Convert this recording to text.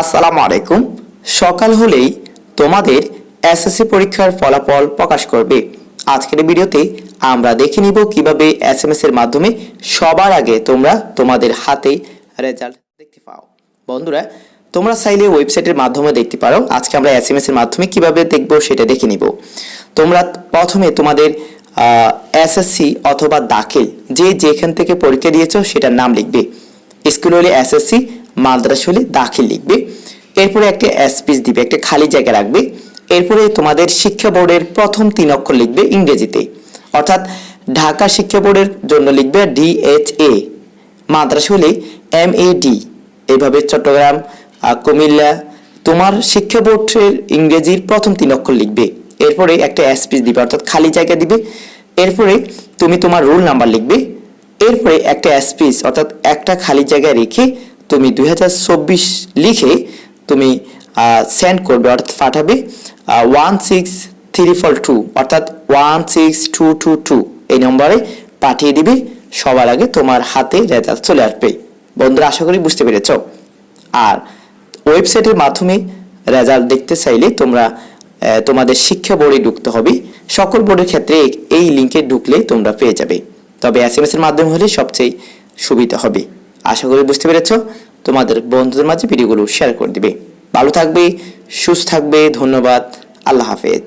আসসালামু আলাইকুম। সকাল হলেই তোমাদের এসএসসি পরীক্ষার ফলাফল প্রকাশ করবে। আজকের ভিডিওতে আমরা দেখে নিব কীভাবে এসএমএস এর মাধ্যমে সবার আগে তোমরা তোমাদের হাতে রেজাল্ট দেখতে পাও। বন্ধুরা, তোমরা চাইলে ওয়েবসাইটের মাধ্যমে দেখতে পারো। আজকে আমরা এসএমএস এর মাধ্যমে কীভাবে দেখব সেটা দেখে নিব। তোমরা প্রথমে তোমাদের এসএসসি অথবা দাখিল যে যেখান থেকে পরীক্ষা দিয়েছ সেটার নাম লিখবে। স্কুল হলে এসএসসি, মাদ্রাসা হলে দাখিল লিখবে। এরপরে একটা এসপিস দিবে, একটা খালি জায়গা রাখবে। এরপরে তোমাদের শিক্ষা বোর্ডের প্রথম তিন অক্ষর লিখবে ইংরেজিতে। অর্থাৎ ঢাকা শিক্ষা বোর্ডের জন্য লিখবে ডিএইচএ মাদ্রাসা হলে এম এ ডি এইভাবে চট্টগ্রাম কুমিল্লা, তোমার শিক্ষা বোর্ডের ইংরেজির প্রথম তিন অক্ষর লিখবে। এরপরে একটা এসপিস দিবে, অর্থাৎ খালি জায়গা দিবে। এরপরে তুমি তোমার রোল নাম্বার লিখবে। এরপরে একটা স্পিচ অর্থাৎ একটা খালি জায়গায় রেখে তুমি দু হাজার চব্বিশ লিখে তুমি সেন্ড করবে, অর্থাৎ পাঠাবে one six three four two অর্থাৎ one six two two two এই নম্বরে পাঠিয়ে দিবে, সবার আগে তোমার হাতে রেজাল্ট চলে আসবে। বন্ধুরা, আশা করি বুঝতে পেরেছ? আর ওয়েবসাইটের মাধ্যমে রেজাল্ট দেখতে চাইলে তোমরা তোমাদের শিক্ষা বোর্ডে ঢুকতে হবে। সকল বোর্ডের ক্ষেত্রে এই লিঙ্কে ঢুকলে তোমরা পেয়ে যাবে। তবে এস এম এস এর মাধ্যমে হলে সবচেয়ে সুবিধা হবে। আশা করি বুঝতে পেরেছ? তোমাদের বন্ধুদের মাঝে ভিডিওগুলো শেয়ার করে দিবে। ভালো থাকবে সুস্থ থাকবে ধন্যবাদ আল্লাহ হাফেজ।